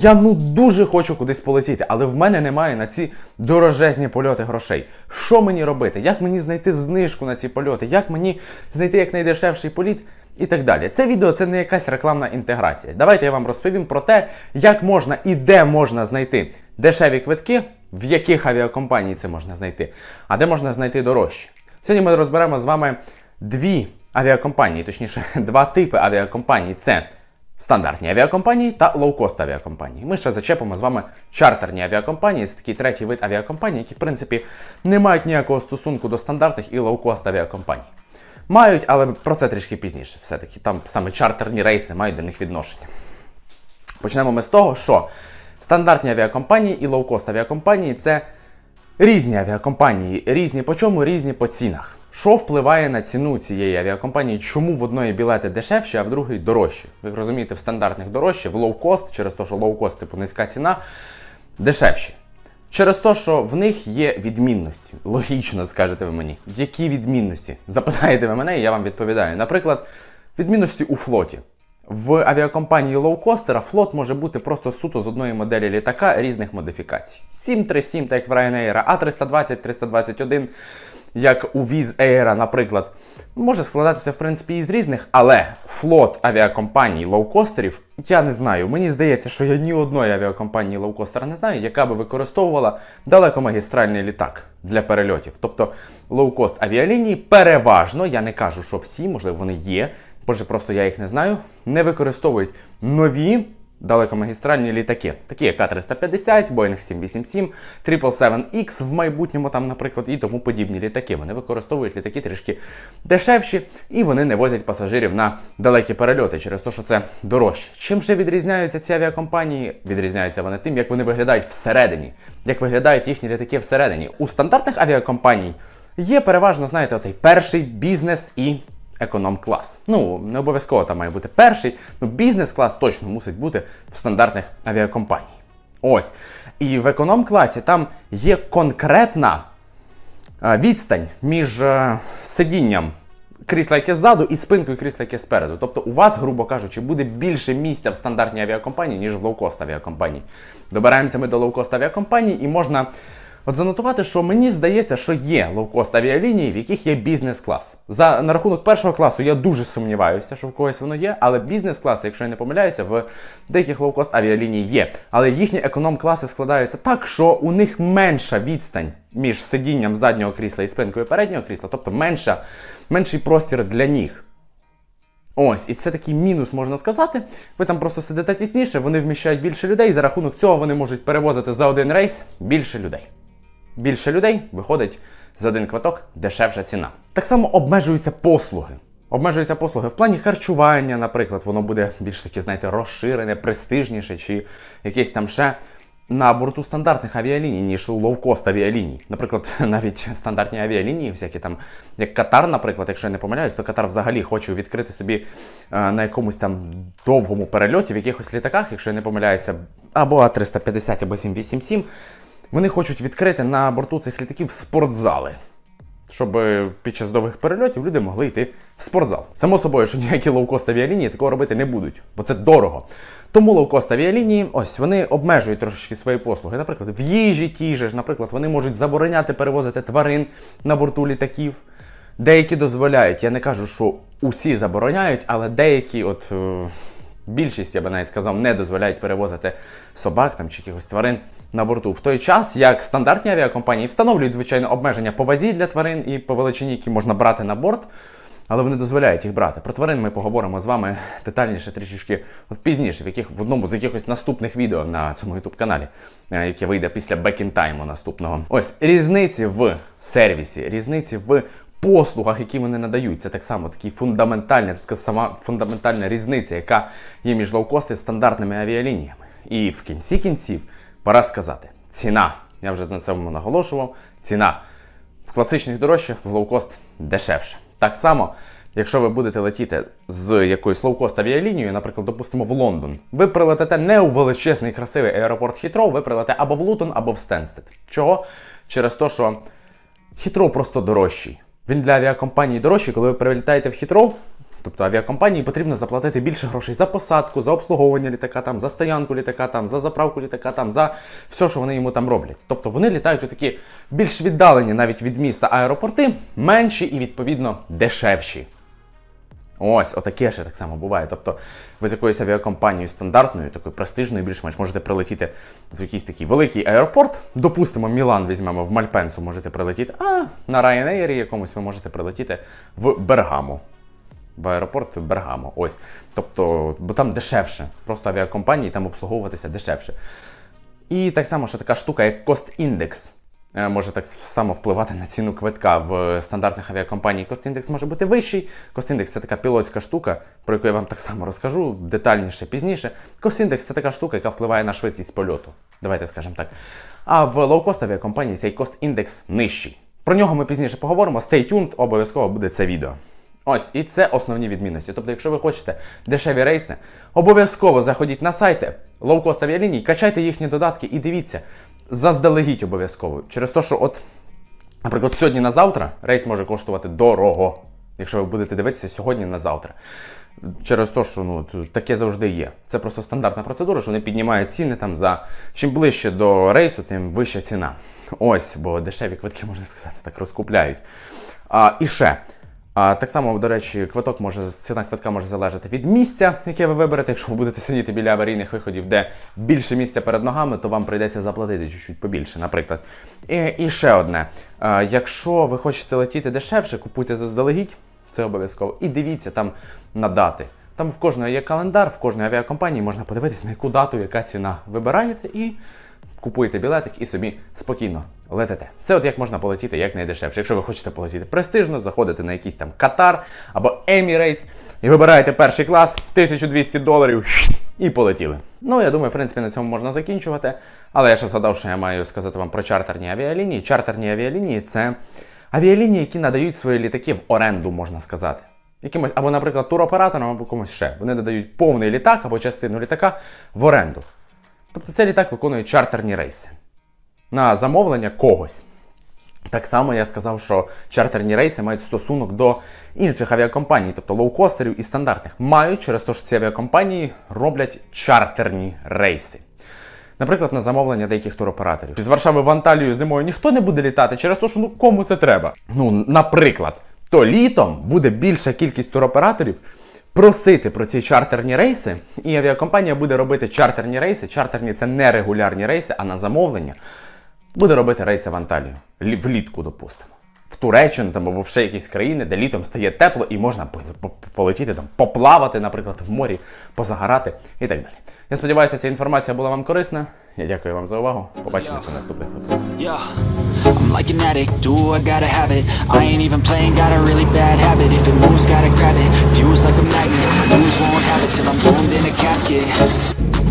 Я ну дуже хочу кудись полетіти, але в мене немає на ці дорожезні польоти грошей. Що мені робити? Як мені знайти знижку на ці польоти? Як мені знайти якнайдешевший політ? І так далі. Це відео це не якась рекламна інтеграція. Давайте я вам розповім про те, як можна і де можна знайти дешеві квитки, в яких авіакомпаній це можна знайти, а де можна знайти дорожче. Сьогодні ми розберемо з вами дві авіакомпанії, точніше, два типи авіакомпаній. Це стандартні авіакомпанії та лоукост авіакомпанії. Ми ще зачепимо з вами чартерні авіакомпанії. Це такий третій вид авіакомпаній, які в принципі не мають ніякого стосунку до стандартних і лоукост авіакомпаній. Мають, але про це трішки пізніше. Все-таки там саме чартерні рейси мають до них відношення. Почнемо ми з того, що стандартні авіакомпанії і лоукост авіакомпанії це різні авіакомпанії, різні по чому, різні по цінах. Що впливає на ціну цієї авіакомпанії? Чому в одної білети дешевші, а в другої дорожчі? Ви розумієте, в стандартних дорожче, в лоукост, через те, що лоукост, типу низька ціна, дешевші. Через те, що в них є відмінності. Логічно скажете ви мені. Які відмінності? Запитаєте ви мене, і я вам відповідаю. Наприклад, відмінності у флоті. В авіакомпанії лоукостера флот може бути просто суто з одної моделі літака різних модифікацій. 737, так як в Ryanair, А320, 321, як у Wizz Air, наприклад, може складатися в принципі із різних, але флот авіакомпаній лоукостерів, я не знаю. Мені здається, що я ні одної авіакомпанії лоукостера не знаю, яка би використовувала далекомагістральний літак для перельотів. Тобто лоукост авіалінії переважно, я не кажу, що всі, можливо, вони є. Боже, просто я їх не знаю, не використовують нові далекомагістральні літаки, такі як А350, Boeing 787, 777X в майбутньому, там, наприклад, і тому подібні літаки. Вони використовують літаки трішки дешевші і вони не возять пасажирів на далекі перельоти через те, що це дорожче. Чим ще відрізняються ці авіакомпанії? Відрізняються вони тим, як вони виглядають всередині, як виглядають їхні літаки всередині. У стандартних авіакомпаній є переважно, знаєте, оцей перший бізнес і економ-клас. Ну, не обов'язково там має бути перший, ну бізнес-клас точно мусить бути в стандартних авіакомпаній. Ось. І в економ-класі там є конкретна відстань між е, сидінням крісла, яке ззаду, і спинкою крісла, яке спереду. Тобто у вас, грубо кажучи, буде більше місця в стандартній авіакомпанії, ніж в лоукост авіакомпанії. Добираємося ми до лоукост авіакомпаній і можна. От занотувати, що мені здається, що є лоукост авіалінії, в яких є бізнес-клас. За на рахунок першого класу я дуже сумніваюся, що в когось воно є, але бізнес-клас, якщо я не помиляюся, в деяких лоукост авіаліній є. Але їхні економ-класи складаються так, що у них менша відстань між сидінням заднього крісла і спинкою переднього крісла, тобто менша, менший простір для ніг. Ось, і це такий мінус, можна сказати. Ви там просто сидите тісніше, вони вміщають більше людей, і за рахунок цього вони можуть перевозити за один рейс більше людей більше людей, виходить за один квиток дешевша ціна. Так само обмежуються послуги. Обмежуються послуги в плані харчування, наприклад, воно буде більш таке, знаєте, розширене, престижніше, чи якесь там ще на борту стандартних авіаліній, ніж у лоукост авіаліній. Наприклад, навіть стандартні авіалінії, всякі там, як Катар, наприклад, якщо я не помиляюсь, то Катар взагалі хоче відкрити собі е, на якомусь там довгому перельоті в якихось літаках, якщо я не помиляюся, або А350, або 787. Вони хочуть відкрити на борту цих літаків спортзали, щоб під час довгих перельотів люди могли йти в спортзал. Само собою, що ніякі лоукост авіалінії такого робити не будуть, бо це дорого. Тому лоукост авіалінії, ось вони обмежують трошечки свої послуги. Наприклад, в їжі ті ж, наприклад, вони можуть забороняти перевозити тварин на борту літаків. Деякі дозволяють. Я не кажу, що усі забороняють, але деякі, от е, більшість, я би навіть сказав, не дозволяють перевозити собак там чи якихось тварин на борту. В той час, як стандартні авіакомпанії встановлюють, звичайно, обмеження по вазі для тварин і по величині, які можна брати на борт. Але вони дозволяють їх брати. Про тварин ми поговоримо з вами детальніше трішечки пізніше, в яких в одному з якихось наступних відео на цьому youtube каналі, е, яке вийде після Back in Time наступного. Ось різниці в сервісі, різниці в послугах, які вони надають. Це так само такий фундаментальний, це така сама фундаментальна різниця, яка є між лоукости і стандартними авіалініями. І в кінці кінців пора сказати: ціна. Я вже на цьому наголошував. Ціна в класичних дорожчих, в лоукост дешевше. Так само, якщо ви будете летіти з якоюсь лоукост авіалінією, наприклад, допустимо, в Лондон, ви прилетите не у величезний красивий аеропорт Хітроу, ви прилетите або в Лутон, або в Стенстед. Чого? Через те, що Хітроу просто дорожчий. Він для авіакомпанії дорожчий, коли ви прилітаєте в Хітроу, Тобто авіакомпанії потрібно заплатити більше грошей за посадку, за обслуговування літака, там, за стоянку літака, там, за заправку літака, там, за все, що вони йому там роблять. Тобто вони літають у такі більш віддалені навіть від міста аеропорти, менші і відповідно дешевші. Ось, отаке ще так само буває. Тобто ви з якоюсь авіакомпанією стандартною, такою престижною, більш-менш можете прилетіти в якийсь такий великий аеропорт. Допустимо, Мілан візьмемо в Мальпенсу, можете прилетіти, а на Ryanair якомусь ви можете прилетіти в Бергамо. В аеропорт Бергамо. Ось. Тобто, бо там дешевше. Просто авіакомпанії там обслуговуватися дешевше. І так само, що така штука, як кост-індекс. е, Може так само впливати на ціну квитка в стандартних авіакомпаній. Кост-індекс може бути вищий. Кост-індекс це така пілотська штука, про яку я вам так само розкажу детальніше пізніше. Кост-індекс це така штука, яка впливає на швидкість польоту. Давайте скажемо так. А в лоукост авіакомпанії цей кост-індекс нижчий. Про нього ми пізніше поговоримо. Stay tuned, обов'язково буде це відео. Ось, і це основні відмінності. Тобто, якщо ви хочете дешеві рейси, обов'язково заходіть на сайти лоукост авіаліній, качайте їхні додатки і дивіться, заздалегідь обов'язково. Через те, що от, наприклад, сьогодні на завтра рейс може коштувати дорого, якщо ви будете дивитися сьогодні на завтра. Через те, що ну, таке завжди є. Це просто стандартна процедура, що вони піднімають ціни там за чим ближче до рейсу, тим вища ціна. Ось, бо дешеві квитки, можна сказати, так розкупляють. А, і ще. А, так само, до речі, квиток може, ціна квитка може залежати від місця, яке ви виберете. Якщо ви будете сидіти біля аварійних виходів, де більше місця перед ногами, то вам прийдеться заплатити чуть-чуть побільше, наприклад. І, і ще одне. Якщо ви хочете летіти дешевше, купуйте заздалегідь, це обов'язково. І дивіться там на дати. Там в кожної є календар, в кожної авіакомпанії можна подивитися, на яку дату, яка ціна вибираєте, і купуєте білетик і собі спокійно летите. Це от як можна полетіти якнайдешевше. Якщо ви хочете полетіти престижно, заходите на якийсь там Катар або Emirates і вибираєте перший клас 1200 доларів і полетіли. Ну, я думаю, в принципі, на цьому можна закінчувати. Але я ще згадав, що я маю сказати вам про чартерні авіалінії. Чартерні авіалінії це авіалінії, які надають свої літаки в оренду, можна сказати. Якимось, або, наприклад, туроператорам, або комусь ще. Вони надають повний літак або частину літака в оренду. Тобто цей літак виконує чартерні рейси на замовлення когось. Так само я сказав, що чартерні рейси мають стосунок до інших авіакомпаній, тобто лоукостерів і стандартних. Мають через те, що ці авіакомпанії роблять чартерні рейси. Наприклад, на замовлення деяких туроператорів. З Варшави в Анталію зимою ніхто не буде літати через те, що ну кому це треба. Ну, наприклад, то літом буде більша кількість туроператорів просити про ці чартерні рейси, і авіакомпанія буде робити чартерні рейси. Чартерні це не регулярні рейси, а на замовлення буде робити рейси в Анталію. Влітку, допустимо. В Туреччину там або в ще якісь країни, де літом стає тепло і можна по- по- полетіти там, поплавати, наприклад, в морі, позагорати і так далі. Я сподіваюся, ця інформація була вам корисна. Я дякую вам за увагу. Побачимося в наступних випусках.